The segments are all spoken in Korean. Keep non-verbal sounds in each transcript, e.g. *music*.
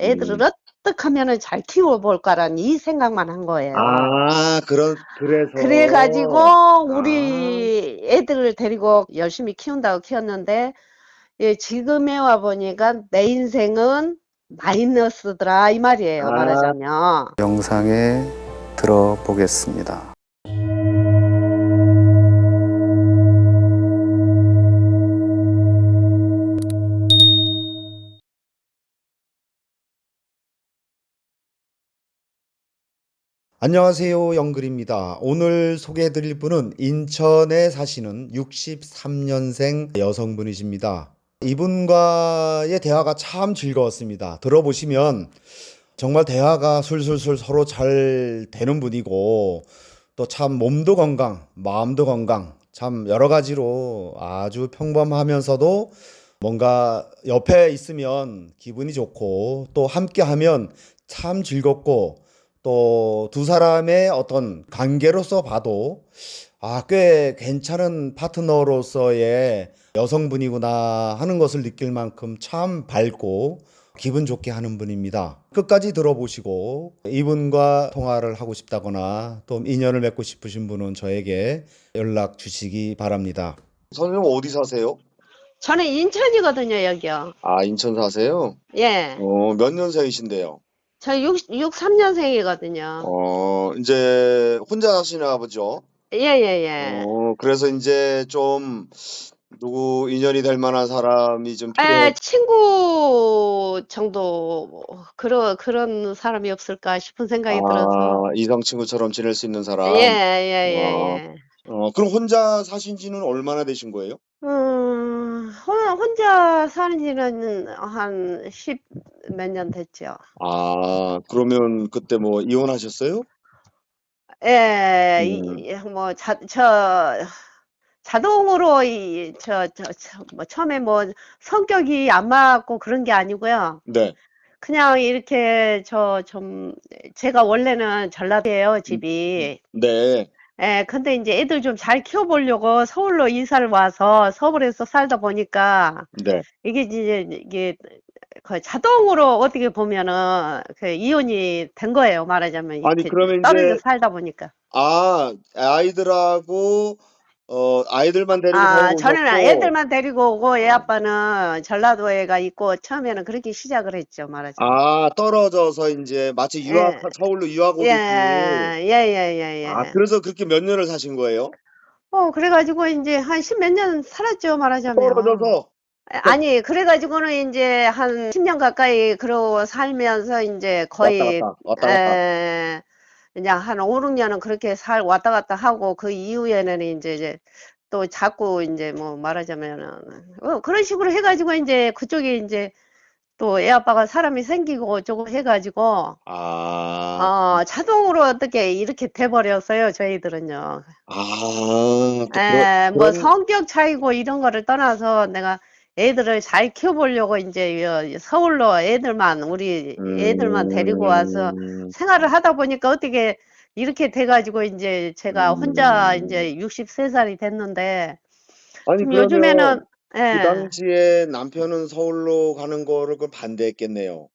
애들을 음. 어떻게 하면은 잘 키워볼까라는 이 생각만 한 거예요. 아, 그런, 그래서. 그래가지고 아. 우리 애들을 데리고 열심히 키운다고 키웠는데 예, 지금에 와 보니까 내 인생은 마이너스더라 이 말이에요 아. 말하자면 영상에 들어보겠습니다. 안녕하세요. 영글입니다. 오늘 소개해 드릴 분은 인천에 사시는 63년생 여성분이십니다. 이분과의 대화가 참 즐거웠습니다. 들어보시면 정말 대화가 술술술 서로 잘 되는 분이고 또 참 몸도 건강, 마음도 건강, 참 여러 가지로 아주 평범하면서도 뭔가 옆에 있으면 기분이 좋고 또 함께 하면 참 즐겁고 또 두 사람의 어떤 관계로서 봐도 아, 꽤 괜찮은 파트너로서의 여성분이구나 하는 것을 느낄 만큼 참 밝고 기분 좋게 하는 분입니다. 끝까지 들어보시고 이분과 통화를 하고 싶다거나 또 인연을 맺고 싶으신 분은 저에게 연락 주시기 바랍니다. 선생님 어디 사세요? 저는 인천이거든요 여기요 아, 인천 사세요? 예, 어, 몇 년생이신데요? 저 6, 63년생이거든요 어, 이제 혼자 사시나 보죠? 예 예 예 어, 그래서 이제 좀 누구 인연이 될 만한 사람이 좀 에, 필요해. 친구 정도 그런 그런 사람이 없을까 싶은 생각이 들어서 아, 이성 친구처럼 지낼 수 있는 사람. 예 예예 예. 어, 그럼 혼자 사신 지는 얼마나 되신 거예요? 음, 혼- 혼자 사는 지는 한 십 몇 년 됐죠. 아, 그러면 그때 뭐 이혼하셨어요? 예, 이, 음. 이- 뭐, 자, 저, 자동으로, 이, 저, 저, 저, 뭐, 처음에 뭐, 성격이 안 맞고 그런 게 아니고요. 네. 그냥 이렇게, 저, 좀, 제가 원래는 전라도예요, 집이. 네. 예, 근데 이제 애들 좀 잘 키워보려고 서울로 이사를 와서 서울에서 살다 보니까, 네. 이게 이제 이게 거의 자동으로 어떻게 보면은 그 이혼이 된 거예요 말하자면 아니, 이렇게 그러면 떨어져 이제- 살다 보니까 아, 아이들하고 어, 아이들만 데리고 아 저는 오셨고. 애들만 데리고 오고 애 아빠는 전라도에가 있고 처음에는 그렇게 시작을 했죠 말하자면 아, 떨어져서 이제 마치 유학, 예. 서울로 유학 오듯이. 예예예예예 아, 그래서 그렇게 몇 년을 사신 거예요? 어 그래 가지고 이제 한 십 몇 년 살았죠 말하자면 떨어져서. 아니 그래 가지고는 이제 한 10 년 가까이 그러고 살면서 이제 거의 왔다 갔다, 왔다 갔다. 에, 그냥 한 5, 6년은 그렇게 살 왔다 갔다 하고 그 이후에는 이제 이제 또 자꾸 이제 뭐 말하자면은 어, 그런 식으로 해가지고 이제 그쪽에 이제 또 애 아빠가 사람이 생기고 어쩌고 해가지고 아, 어 자동으로 어떻게 이렇게 돼버렸어요 저희들은요. 아, 또 그런, 에, 뭐 그런- 성격 차이고 이런 거를 떠나서 내가 애들을 잘 키워보려고 이제 여- 서울로 애들만 우리 애들만 데리고 와서 음, 생활을 하다 보니까 어떻게 이렇게 돼가지고 이제 제가 혼자 음. 이제 63살이 됐는데 아니, 그러면 요즘에는 그 예. 당시에 남편은 서울로 가는 거를 그 반대했겠네요.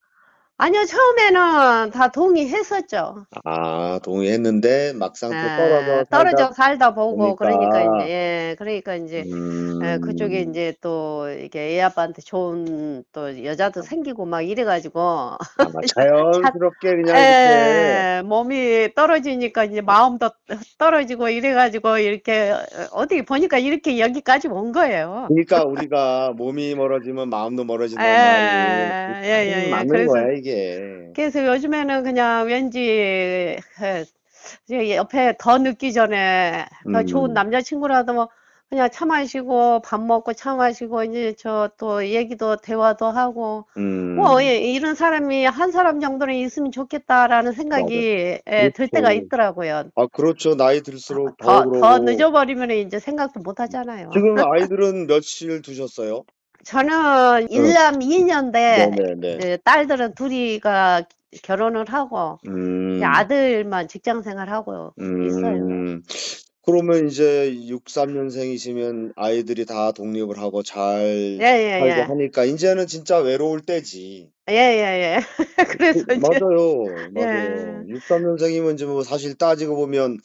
아니요 처음에는 다 동의했었죠. 아, 동의했는데 막상 또 예, 떨어져 떨어져 살다 살다 보고 그러니까 보니까. 이제 예, 그러니까 이제 음, 예, 그쪽에 이제 또 이게 애 아빠한테 좋은 또 여자도 생기고 막 이래가지고 아, *laughs* 자연스럽게 그냥 이렇게 예, 몸이 떨어지니까 이제 마음도 떨어지고 이래가지고 이렇게 어디 보니까 이렇게 여기까지 온 거예요. 그러니까 우리가 몸이 멀어지면 마음도 멀어진단 예, 말이 예, 예, 참 예. 맞는 그래서- 거야 이게. 그래서 요즘에는 그냥 왠지 예, 이제 옆에 더 늦기 전에 더 좋은 음. 남자친구라도 뭐 그냥 차 마시고 밥 먹고 차 마시고 이제 저 또 얘기도 대화도 하고 음, 뭐 예, 이런 사람이 한 사람 정도는 있으면 좋겠다라는 생각이 예, 들 때가 그렇죠. 있더라고요. 아 그렇죠 나이 들수록 더 더. 더 늦어버리면 이제 생각도 못 하잖아요. 지금 *laughs* 아이들은 몇을 두셨어요? 저는 일남 2년대 네네네. 예, 딸들은 둘이가 결혼을 하고 음, 이제 아들만 직장 생활하고 있어요. 음, 그러면 이제 63년생이시면 아이들이 다 독립을 하고 잘 예, 예, 살고 예. 하니까 이제는 진짜 외로울 때지. 예, 예, 예. *laughs* 그래서 이제, 맞아요. 예. 맞아요. 63년생이면 이제 뭐 사실 따지고 보면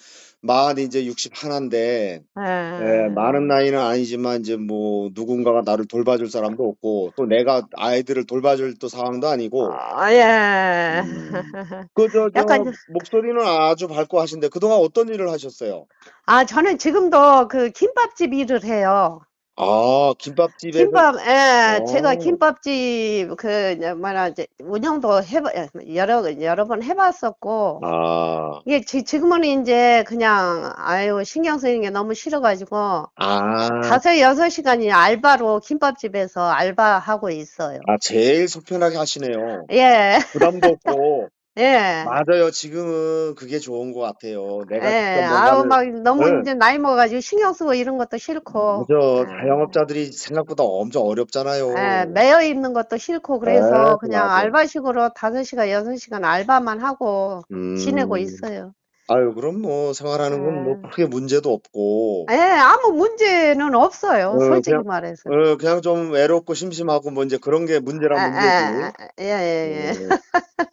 만 이제 61인데 예, 예. 많은 나이는 아니지만 이제 뭐 누군가가 나를 돌봐줄 사람도 없고 또 내가 아이들을 돌봐줄 또 상황도 아니고 아, 예. 음. *laughs* 그저 저 약간, 목소리는 아주 밝고 하신데 그동안 어떤 일을 하셨어요? 아, 저는 지금도 그 김밥집 일을 해요. 아, 김밥집에서 김밥, 예, 제가 어. 김밥집, 그, 뭐라, 이제, 운영도 해봐, 여러, 여러 번 해 봤었고, 아, 이게 지, 지금은 이제 그냥, 아유, 신경 쓰이는 게 너무 싫어 가지고, 아, 다섯, 여섯 시간이 알바로 김밥집에서 알바하고 있어요. 아, 제일 속편하게 하시네요. 예, 부담도 없고. 예. 맞아요. 지금은 그게 좋은 것 같아요. 내가 예, 직접 아우, 뭔가를, 막, 너무 네. 이제 나이 먹어 가지고 신경 쓰고 이런 것도 싫고, 그죠. 아. 자영업자들이 생각보다 엄청 어렵잖아요. 예, 매여 있는 것도 싫고, 네, 그래서 그냥 맞아. 알바식으로 다섯 시간, 여섯 시간 알바만 하고 지내고 음, 있어요. 아유, 그럼 뭐 생활하는 건 뭐 예. 크게 문제도 없고, 예, 아무 문제는 없어요, 어, 솔직히 그냥, 말해서. 어, 그냥 좀 외롭고 심심하고 뭐 이제 그런 게 문제란 아, 문제지. 아, 예, 예, 예. 어,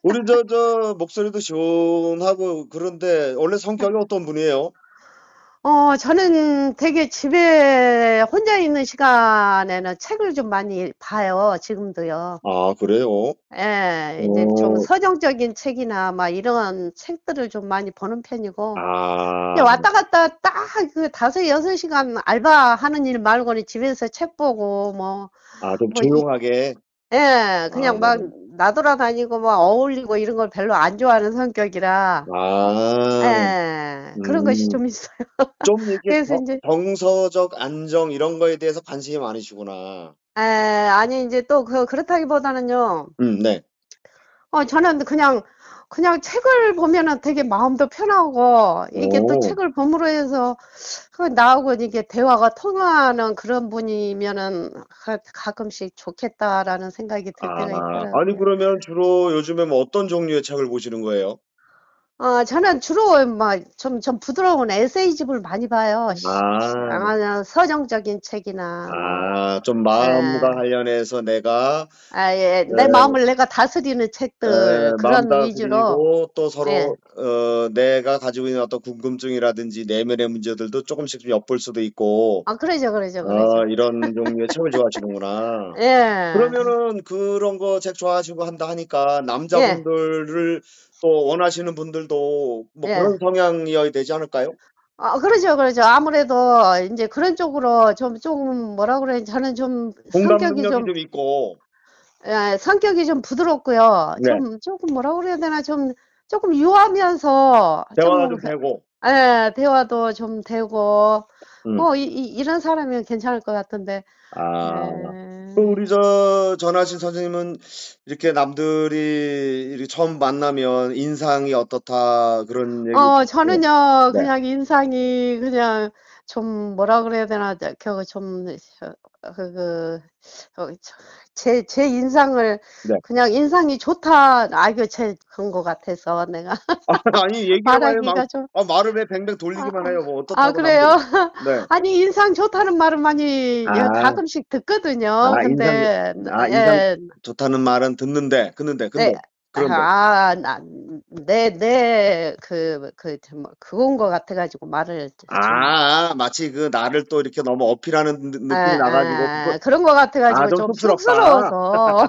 우리 저, 저, 목소리도 시원하고 그런데 원래 성격이 *laughs* 어떤 분이에요? 어, 저는 되게 집에 혼자 있는 시간에는 책을 좀 많이 봐요, 지금도요. 아, 그래요? 예, 이제 좀 어, 서정적인 책이나 막 이런 책들을 좀 많이 보는 편이고, 아, 근데 왔다 갔다 딱 그 다섯, 여섯 시간 알바하는 일 말고는 집에서 책 보고, 뭐, 아, 좀 뭐, 이, 조용하게. 예, 그냥 막 아, 나돌아다니고 막 어울리고 이런 걸 별로 안 좋아하는 성격이라, 아, 예, 그런 것이 음, 좀 있어요. 좀 이게 그래서 정, 이제, 정서적 안정 이런 거에 대해서 관심이 많으시구나. 예, 아니, 이제 또 그, 그렇다기보다는요, 음, 네. 어, 저는 그냥, 그냥 책을 보면은 되게 마음도 편하고, 이게 또 오, 책을 봄으로 해서, 그 나하고 이게 대화가 통하는 그런 분이면은 가, 가끔씩 좋겠다라는 생각이 들 때가 아, 아니, 있더라고요. 그러면 주로 요즘에 뭐 어떤 종류의 책을 보시는 거예요? 어, 저는 주로 막 좀, 좀 부드러운 에세이집을 많이 봐요. 시- 아, 아, 서정적인 책이나. 뭐, 아, 좀 마음과 예, 관련해서 내가 아, 예, 내 에, 마음을 내가 다스리는 에, 책들, 마음 그런 위주로, 다스리고 또 예, 서로 어, 내가 가지고 있는 어떤 궁금증이라든지 내면의 문제들도 조금씩 좀 엿볼 수도 있고. 아, 그러죠, 그러죠, 어, 그러죠. 이런 종류의 책을 좋아하시는구나. *laughs* 예, 그러면은 그런 거 책 좋아하시고 한다 하니까 예, 남자분들을 또 원하시는 분들도 뭐 예. 그런 성향이어야 되지 않을까요? 아, 그러죠, 그러죠. 아무래도 이제 그런 쪽으로 좀, 좀 뭐라 그래. 저는 좀 공감 성격이 능력이 좀, 좀 있고, 예, 성격이 좀 부드럽고요. 네. 좀, 조금 뭐라 그래야 되나. 좀, 조금 유하면서 대화가 좀, 좀 되고, 예, 대화도 좀 되고, 음. 뭐, 이, 이, 이런 사람이면 괜찮을 것 같은데, 아, 예. 그 우리 저 전하신 선생님은 이렇게 남들이 이렇게 처음 만나면 인상이 어떻다 그런 얘기, 어, 예, 저는요, 네. 그냥 인상이 그냥 좀 뭐라 그래야 되나, 그, 좀, 그, 그, 어, 저- 제, 제 인상을 네. 그냥 인상이 좋다, 아, 이거 제, 그런 것 같아서 내가 아니 얘기해봐요. *laughs* 말하기가 말, 좀, 아, 말을 왜 뱅뱅 아, 돌리기만 해요. 뭐 아, 어떻다고 그래요? 네. *laughs* 아니, 인상 좋다는 말은 많이 여- 아, 가끔씩 듣거든요. 아, 근데, 아, 인상 예, 좋다는 말은 듣는데, 듣는데, 네, 근데, 그런데. 아, 나, 내, 내, 그, 그, 뭐, 그건 것 같아가지고 말을 좀, 아, 아, 마치 그 나를 또 이렇게 너무 어필하는 느- 느낌이 아, 나가지고, 아, 그거, 그런 것 아, 같아가지고 좀 좀 쑥스럽다. 쑥스러워서.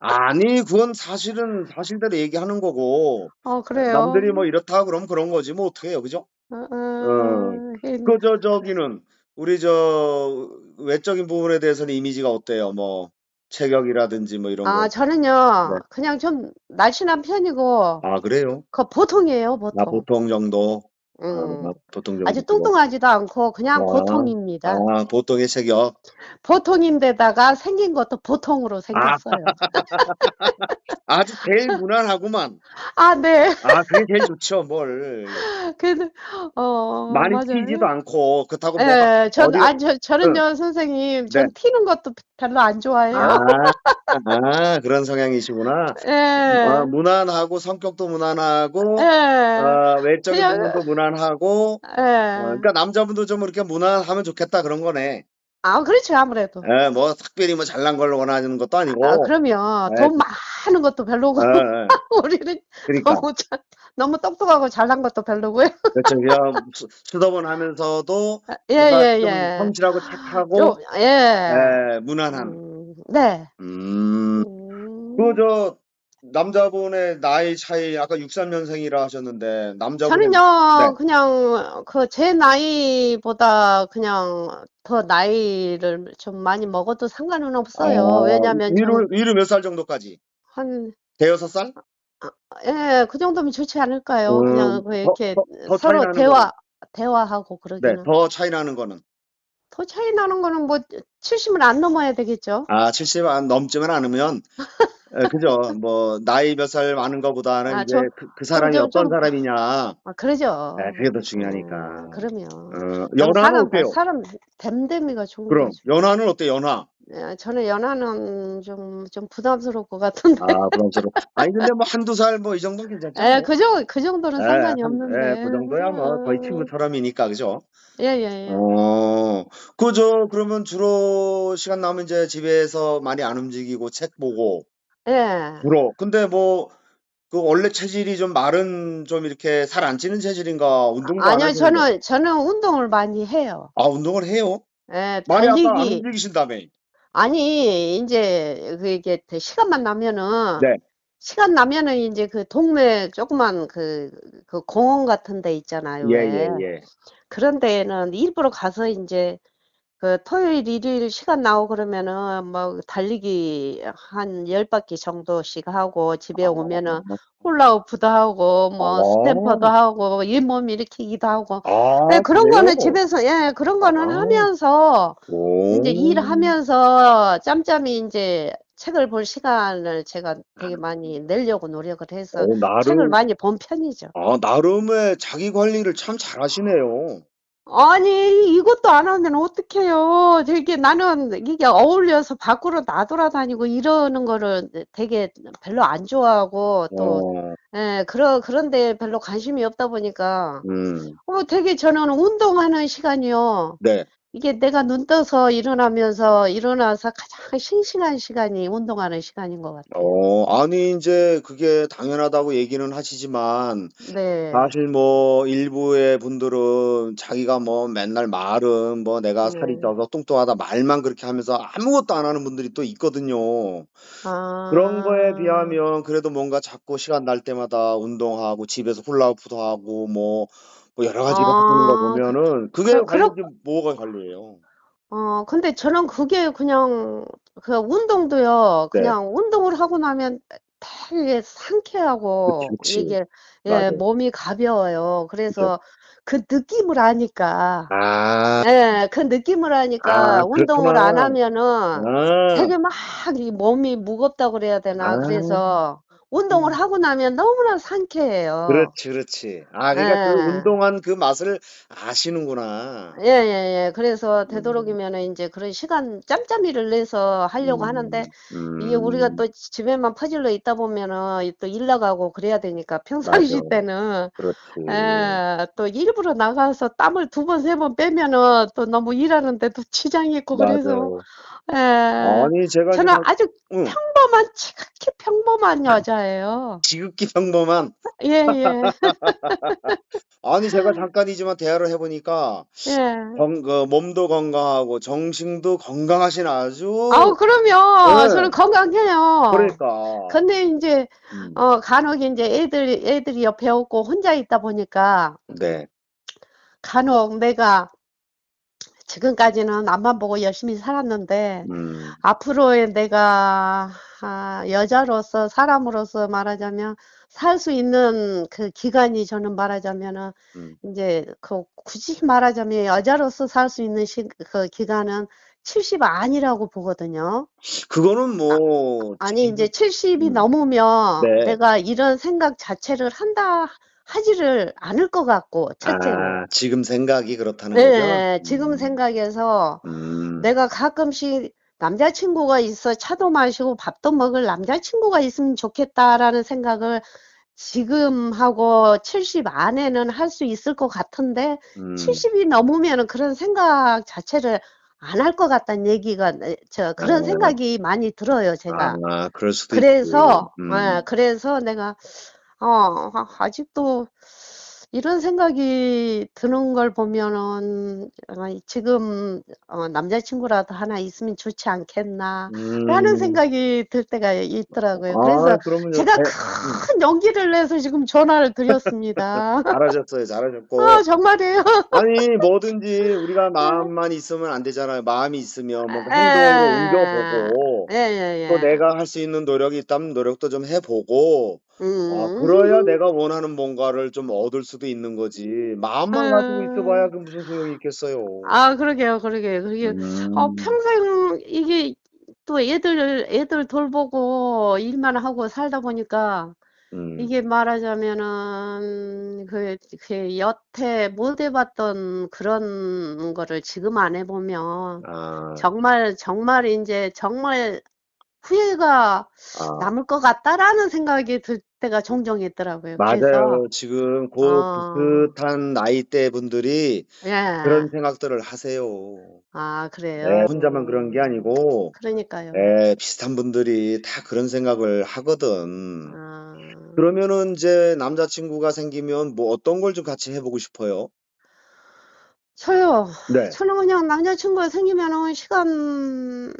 아니, 그건 사실은 사실대로 얘기하는 거고, 어, 남들이 그래요. 뭐 이렇다 그러면 그런 거지, 뭐 어떻게 해요, 그죠? 어, 어, 어, 그, 저, 저기는, 우리 저, 외적인 부분에 대해서는 이미지가 어때요? 뭐, 체격이라든지 뭐 이런 아, 거. 네. 저는요, 그냥 좀 날씬한 편이고, 아, 그래요? 그 보통이에요, 아, 보통. 보통 정도. 아, 음, 보통 아주 정도. 뚱뚱하지도 않고 그냥 아, 보통입니다. 아, 보통의 체격. 보통인데다가 생긴 것도 보통으로 아, 생겼어요. *laughs* 아주 제일 무난하구만. *laughs* 아, 네. 아, 그게 제일 좋죠, 뭘. *laughs* 그래도, 어, 많이 맞아요. 튀지도 않고, 그렇다고 뭐, 막 예, 전, 어디, 아, 저, 응, 저는요, 선생님, 네. 전 튀는 것도 별로 안 좋아해요. 아, 아, 그런 성향이시구나. 아, 예, 무난하고, 성격도 무난하고, 예, 어, 외적인 그냥, 부분도 무난하고, 어, 예. 그러니까 남자분도 좀 이렇게 무난하면 좋겠다, 그런 거네. 아, 그렇죠, 아무래도. 예, 뭐 특별히 뭐 잘난 걸 원하는 것도 아니고. 아, 그러면 네. 돈 많은 것도 별로고, 예, 예. *laughs* 우리는 그러니까 너무, 잘- 너무 똑똑하고 잘난 것도 별로고요. 그렇죠. 그냥 수- 수더번 하면서도 예, 뭔가 예, 좀 예. 성실하고 착하고 좀, 예. 예, 무난한. 음, 네. 음. 음, 그저 남자분의 나이 차이 아까 63년생이라 하셨는데 남자분의 저는요, 네. 그냥, 그, 제 나이보다 그냥 더 나이를 좀 많이 먹어도 상관은 없어요. 어, 왜냐면 위로 저는 위로 몇 살 정도까지? 한, 대여섯 살? 예, 그 정도면 좋지 않을까요? 음, 그냥 그 더- 이렇게 더- 더 차이 서로 나는 대화, 대화하고 네, 그러기는. 더 차이 나는 거는 더 차이 나는 거는 뭐 70은 안 넘어야 되겠죠? 아, 70 안 넘지만 않으면 *laughs* 예, 그죠. 뭐 나이 몇 살 많은 거보다는 아, 이제 저- 그, 그 사람이 좀- 어떤 좀- 사람이냐. 아, 그러죠. 네, 그게 더 중요하니까. 음, 그러면. 어, 좀 연하는 사람, 어때요? 사람 댐댐이가 좋은 그럼 거죠. 연하는 어때? 연하? 예, 저는 연하는 좀, 좀 부담스러울 것 같은데. 아, 부담스러워. 아니 근데 뭐 한두 살 뭐 이 정도는 괜찮죠. 예, 뭐. 그 정, 그 정도는 예, 상관이 한- 없는데. 예, 그 정도야 뭐 거의 음, 친구처럼이니까 그죠? 예, 예, 예. 어, 그저 그러면 주로 시간 나면 이제 집에서 많이 안 움직이고 책 보고 예. 주로. 근데 뭐 그 원래 체질이 좀 마른 좀 이렇게 살 안 찌는 체질인가 운동도 안 아니요, 하시는데 저는, 저는 운동을 많이 해요. 아 운동을 해요? 예, 많이 아까 안 달리기. 움직이신다며? 아니, 이제, 그, 이게, 시간만 나면은, 네. 시간 나면은, 이제 그 동네 조그만 그, 그 공원 같은 데 있잖아요. 예, 왜. 예, 예. 그런 데는 일부러 가서 이제, 그 토요일, 일요일 시간 나오고 그러면은, 뭐, 달리기 한열 바퀴 정도씩 하고, 집에 오면은, *laughs* 홀라우프도 하고, 뭐, 어. 스탬퍼도 하고, 잇몸 일으키기도 하고. 아, 네, 그런 그래요? 거는 집에서, 예, 그런 거는 아. 하면서, 오. 이제 일하면서 짬짬이 이제 책을 볼 시간을 제가 되게 많이 내려고 노력을 해서 어, 책을 나름 많이 본 편이죠. 아, 나름의 자기 관리를 참 잘하시네요. 아니, 이것도 안 하면 어떡해요. 되게 나는 이게 어울려서 밖으로 나돌아다니고 이러는 거를 되게 별로 안 좋아하고 또, 어, 예, 그런, 그런데 별로 관심이 없다 보니까, 음, 어, 되게 저는 운동하는 시간이요. 네. 이게 내가 눈 떠서 일어나면서 일어나서 가장 싱싱한 시간이 운동하는 시간인 것 같아요. 어, 아니, 이제 그게 당연하다고 얘기는 하시지만, 네. 사실 뭐, 일부의 분들은 자기가 뭐 맨날 말은 뭐 내가 살이 네. 쪄서 뚱뚱하다 말만 그렇게 하면서 아무것도 안 하는 분들이 또 있거든요. 아, 그런 거에 비하면 그래도 뭔가 자꾸 시간 날 때마다 운동하고 집에서 훌라후프도 하고 뭐, 뭐 여러 가지 가 하는 거 아, 보면은 그게 그- 관리지 뭐가 관리예요? 어, 근데 저는 그게 그냥, 그 운동도요, 네. 그냥 운동을 하고 나면 되게 상쾌하고, 그치. 이게, 예, 맞아. 몸이 가벼워요. 그래서 그 느낌을 아니까, 아, 예, 그 느낌을 하니까 아, 운동을 안 그렇구나. 하면은 아, 되게 막 이 몸이 무겁다고 그래야 되나? 아. 그래서 운동을 하고 나면 너무나 상쾌해요. 그렇지, 그렇지. 아, 그러니까 그 예. 운동한 그 맛을 아시는구나. 예, 예, 예. 그래서 음. 되도록이면은 이제 그런 시간 짬짬이를 내서 하려고 하는데 음, 이게 우리가 또 집에만 퍼질러 있다 보면은 또 일 나가고 그래야 되니까 평상시. 때는 그렇지. 예, 또 일부러 나가서 땀을 두 번, 세 번 빼면은 또 너무 일하는데도 지장이 있고 맞아. 그래서 예. 아니, 제가 저는 지금, 아주 응, 평범한 지극히 평범한 여자예요. 지극히 평범한, 예, 예. *laughs* 아니, 제가 잠깐이지만 대화를 해보니까, 예. 건, 그, 몸도 건강하고, 정신도 건강하신 아주, 아우, 그럼요. 네. 저는 건강해요. 그러니까, 근데 이제, 음, 어, 간혹 이제 애들, 애들이 옆에 없고 혼자 있다 보니까 네, 간혹 내가 지금까지는 앞만 보고 열심히 살았는데 음, 앞으로의 내가 아, 여자로서 사람으로서 말하자면 살 수 있는 그 기간이 저는 말하자면은 음. 이제 그 굳이 말하자면 여자로서 살 수 있는 시, 그 기간은 70 아니라고 보거든요. 그거는 뭐, 아니 이제 70이 음. 넘으면 네. 내가 이런 생각 자체를 한다 하지를 않을 것 같고 첫째는 아, 지금 생각이 그렇다는 네 거죠? 지금 음, 생각에서 음, 내가 가끔씩 남자친구가 있어 차도 마시고 밥도 먹을 남자친구가 있으면 좋겠다라는 생각을 지금 하고 70 안에는 할 수 있을 것 같은데 음, 70이 넘으면 그런 생각 자체를 안 할 것 같다는 얘기가 에, 저 그런 아. 생각이 많이 들어요, 제가. 아, 그럴 수도 그래서. 음. 예, 그래서 내가 어 아- 아직도 이런 생각이 드는 걸 보면은 어, 지금 어, 남자친구라도 하나 있으면 좋지 않겠나 라는 음. 생각이 들 때가 있더라고요. 아, 그래서 그러면요. 제가 대- 큰 용기를 내서 지금 전화를 드렸습니다. *laughs* 잘하셨어요. 잘하셨고. 아, 정말이에요. 아니, 뭐든지 우리가 마음만 있으면 안 되잖아요. 마음이 있으면 *laughs* 에. 행동으로 옮겨보고 예, 예, 또 예. 내가 할 수 있는 노력이 있다면 노력도 좀 해보고 아, 음. 그래야 내가 원하는 뭔가를 좀 얻을 수도 있는 거지. 마음만 가지고 음. 있어봐야 그 무슨 소용이 있겠어요. 아, 그러게요, 그러게요. 그게 어, 음. 평생 이게 또 애들, 애들 돌보고 일만 하고 살다 보니까 음. 이게 말하자면은 그, 그 여태 못 해봤던 그런 거를 지금 안 해보면 아, 정말, 정말 이제 정말 후회가 아. 남을 것 같다라는 생각이 들 때가 종종 있더라고요. 그래서, 맞아요. 지금 그 어. 비슷한 나이대 분들이 예. 그런 생각들을 하세요. 아, 그래요. 네, 혼자만 그런 게 아니고, 그러니까요. 네, 비슷한 분들이 다 그런 생각을 하거든. 아. 그러면은 이제 남자친구가 생기면 뭐 어떤 걸 좀 같이 해 보고 싶어요? 저요. 네. 저는 그냥 남자친구가 생기면은 시간,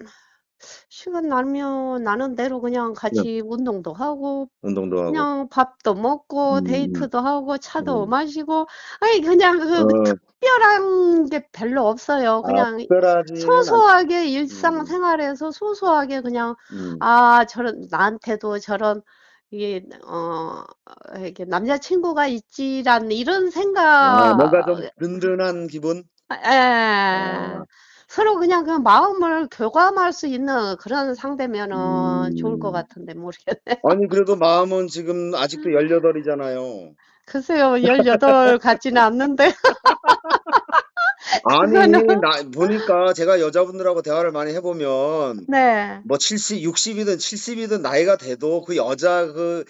시간 나면 나는 대로 그냥 같이 운동도 하고, 운동도 하고. 그냥 밥도 먹고, 음. 데이트도 하고, 차도 음. 마시고, 아니, 그냥 그 어, 특별한 게 별로 없어요. 아, 그냥 특별하지는 소소하게 음. 일상생활에서 소소하게 그냥, 않- 음. 아, 저런, 나한테도 저런, 이게, 어, 이게 남자친구가 있지라는 이런 아, 생각, 뭔가 좀 든든한 기분? 예. 아, 서로 그냥 그 마음을 교감할 수 있는 그런 상대면은 좋을 것 음. 같은데 모르겠네. 아니, 그래도 마음은 지금 아직도 18 이잖아요. 글쎄요, 18 *laughs* 같지는 않는데. *laughs* 아니, 그거는- 나, 보니까 제가 여자분들하고 대화를 많이 해보면, 네. 뭐 70, 60이든 70이든 나이가 돼도 그 여자 그,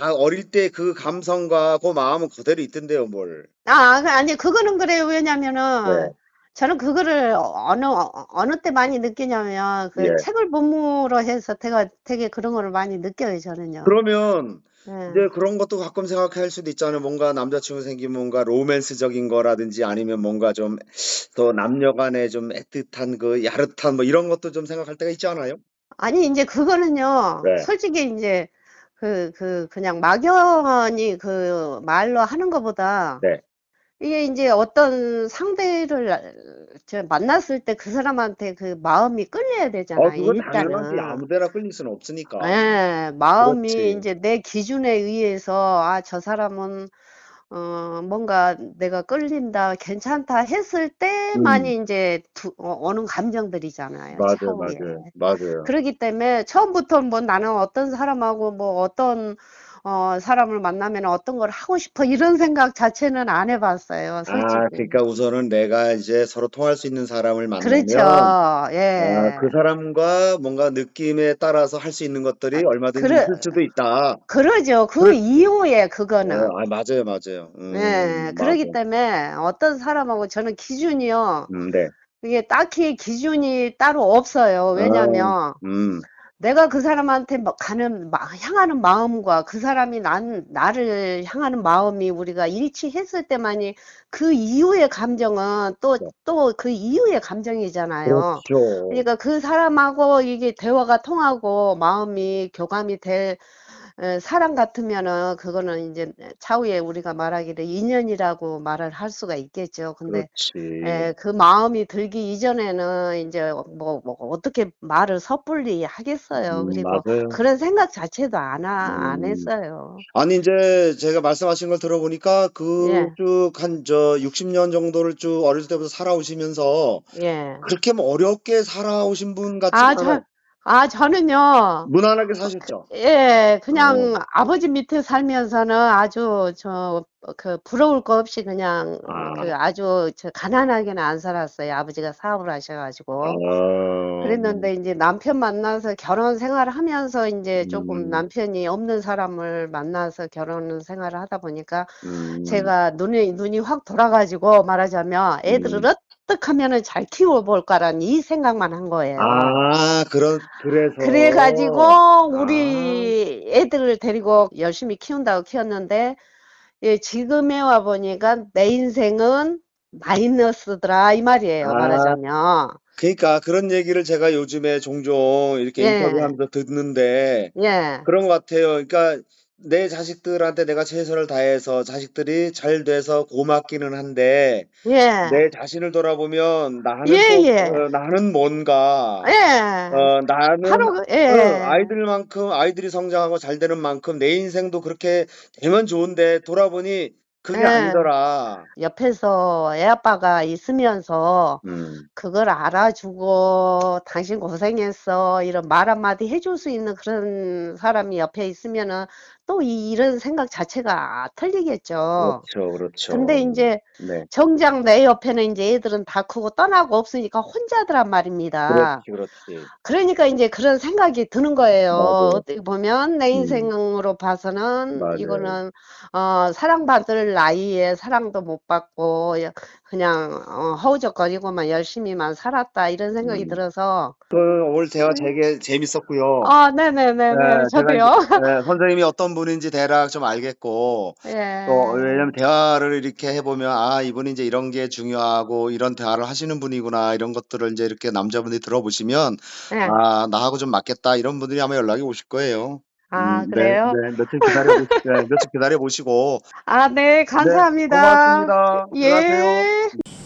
아, 어릴 때 그 감성과 그 마음은 그대로 있던데요, 뭘. 아, 그- 아니, 그거는 그래요. 왜냐면은 네. 저는 그거를 어느, 어느 때 많이 느끼냐면 그 예. 책을 본무로 해서 제가 되게 그런 거를 많이 느껴요, 저는요. 그러면 예. 이제 그런 것도 가끔 생각할 수도 있잖아요. 뭔가 남자친구 생기면 뭔가 로맨스적인 거라든지 아니면 뭔가 좀 더 남녀 간에 좀 애틋한 그 야릇한 뭐 이런 것도 좀 생각할 때가 있지 않아요? 아니, 이제 그거는요, 네. 솔직히 이제 그, 그, 그 냥 막연히 그 말로 하는 것보다 네. 이게 이제 어떤 상대를 저 만났을 때 그 사람한테 그 마음이 끌려야 어, 되잖아요, 그건 당연하지. 일단은. 아무 데나 끌릴 수는 없으니까. 예, 마음이 그렇지. 이제 내 기준에 의해서, 아, 저 사람은, 어, 뭔가 내가 끌린다, 괜찮다 했을 때만이 이제 두, 어, 오는 감정들이잖아요, 음. 맞아요, 차후에. 맞아요, 맞아요. 그렇기 때문에 처음부터 뭐 나는 어떤 사람하고 뭐 어떤 어 사람을 만나면 어떤 걸 하고 싶어 이런 생각 자체는 안 해봤어요, 솔직히. 아, 그러니까 우선은 내가 이제 서로 통할 수 있는 사람을 만나면 그렇죠. 아, 예. 그 사람과 뭔가 느낌에 따라서 할 수 있는 것들이 얼마든지 그래- 있을 수도 있다. 그러죠. 그 그- 이후에 어, 그거는. 아, 맞아요, 맞아요. 음, 예. 그렇기 맞아. 때문에 어떤 사람하고 저는 기준이요. 음, 네. 이게 딱히 기준이 따로 없어요. 왜냐면 음, 내가 그 사람한테 막 가는 마- 향하는 마음과 그 사람이 난 나를 향하는 마음이 우리가 일치했을 때만이 그 이후의 감정은 또 네. 또그 이후의 감정이잖아요. 그렇죠. 그러니까 그 사람하고 이게 대화가 통하고 마음이 교감이 될 에, 사람 같으면은 그거는 이제 차후에 우리가 말하기를 인연이라고 말을 할 수가 있겠죠. 근데 그렇지. 예, 그 마음이 들기 이전에는 이제 뭐, 뭐 어떻게 말을 섣불리 하겠어요. 음, 그리고 맞아요. 그런 생각 자체도 안, 하, 안 음. 했어요. 아니, 이제 제가 말씀하신 걸 들어보니까 그 예. 쭉 한 저 60 년 정도를 쭉 어릴 때부터 살아오시면서 예. 그렇게 뭐 어렵게 살아오신 분 같지 아, 않아요. 저, 아, 저는요, 무난하게 사셨죠? 예, 그냥 어. 아버지 밑에 살면서는 아주 저, 그 부러울 거 없이 그냥 아. 그 아주 저 가난하게는 안 살았어요. 아버지가 사업을 하셔가지고. 아, 그랬는데 이제 남편 만나서 결혼 생활을 하면서 이제 조금 음. 남편이 없는 사람을 만나서 결혼 생활을 하다 보니까 음, 제가 눈이 눈이 확 돌아가지고 말하자면 애들을 음. 어떻게 하면은 잘 키워볼까라는 이 생각만 한 거예요. 아, 그런, 그래서. 그래가지고 아. 우리 애들을 데리고 열심히 키운다고 키웠는데 예, 지금에 와 보니까 내 인생은 마이너스더라 이 말이에요 아. 말하자면 그러니까 그런 얘기를 제가 요즘에 종종 이렇게 예. 인터뷰하면서 듣는데 예, 그런 것 같아요. 그러니까 내 자식들한테 내가 최선을 다해서 자식들이 잘 돼서 고맙기는 한데 예, 내 자신을 돌아보면 나는 예, 또, 예. 어, 나는 뭔가 예, 어, 나는 바로 그- 예. 어, 아이들만큼 아이들이 성장하고 잘 되는 만큼 내 인생도 그렇게 되면 좋은데 돌아보니 그게 예. 아니더라. 옆에서 애 아빠가 있으면서 음. 그걸 알아주고 당신 고생했어 이런 말 한마디 해줄 수 있는 그런 사람이 옆에 있으면은 또 이, 이런 생각 자체가 틀리겠죠. 그렇죠, 그렇죠. 근데 이제 네, 정작 내 옆에는 이제 애들은 다 크고 떠나고 없으니까 혼자더란 말입니다. 그렇지, 그렇지. 그러니까 이제 그런 생각이 드는 거예요. 맞아요. 어떻게 보면 내 음. 인생으로 봐서는 맞아요. 이거는 어, 사랑받을 나이에 사랑도 못 받고 여- 그냥 어, 허우적거리고만 열심히만 살았다 이런 생각이 음. 들어서 그 오늘 대화 되게 재밌었고요. 아, 네네네네 네, 저도요. *laughs* 네, 선생님이 어떤 분인지 대략 좀 알겠고, 예. 또 왜냐면 대화를 이렇게 해보면 아 이분이 이제 이런 게 중요하고 이런 대화를 하시는 분이구나 이런 것들을 이제 이렇게 남자분들이 들어보시면 예. 아 나하고 좀 맞겠다 이런 분들이 아마 연락이 오실 거예요. 아, 음, 그래요? 네, *laughs* 네, 며칠 기다려 보시, 네, 며칠 기다려 보시고 아, 네, 감사합니다. 고맙습니다. 예. 들어가세요.